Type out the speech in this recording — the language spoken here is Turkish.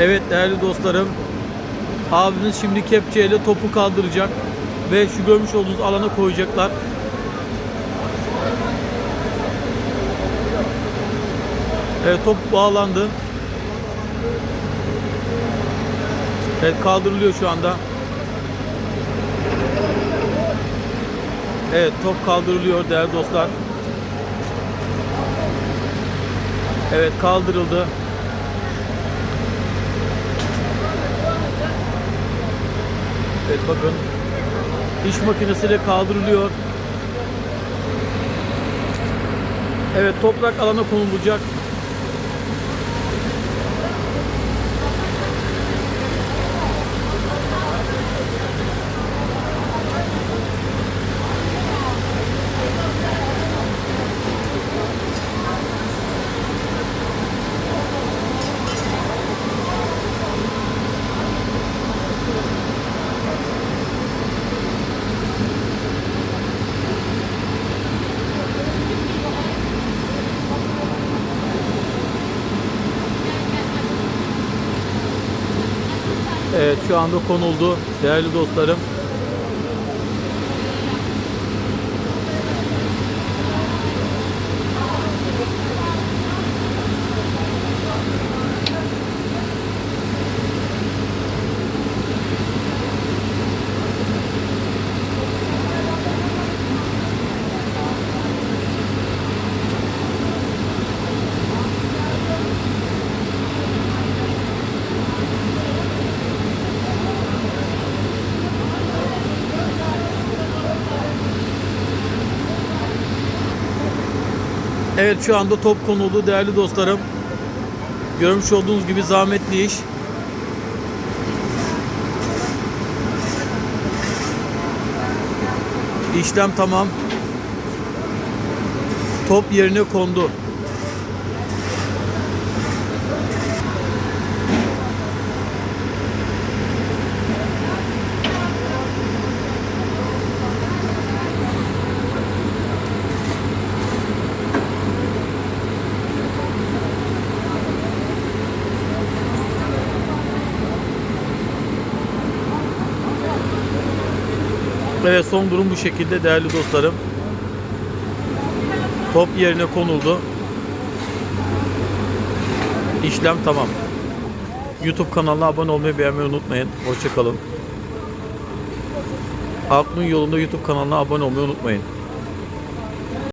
Evet değerli dostlarım. Abimiz şimdi kepçeyle topu kaldıracak ve şu görmüş olduğunuz alana koyacaklar. Evet top bağlandı. Evet kaldırılıyor şu anda. Evet top kaldırılıyor değerli dostlar. Evet kaldırıldı. Evet bakın. İş makinesiyle kaldırılıyor. Evet toprak alana konulacak. Evet şu anda konuldu değerli dostlarım. Evet şu anda top konuldu değerli dostlarım. Görmüş olduğunuz gibi zahmetli iş. İşlem tamam. Top yerine kondu. Evet son durum bu şekilde değerli dostlarım. Top yerine konuldu. İşlem tamam. YouTube kanalına abone olmayı beğenmeyi unutmayın. Hoşçakalın. Aklın yolunda YouTube kanalına abone olmayı unutmayın.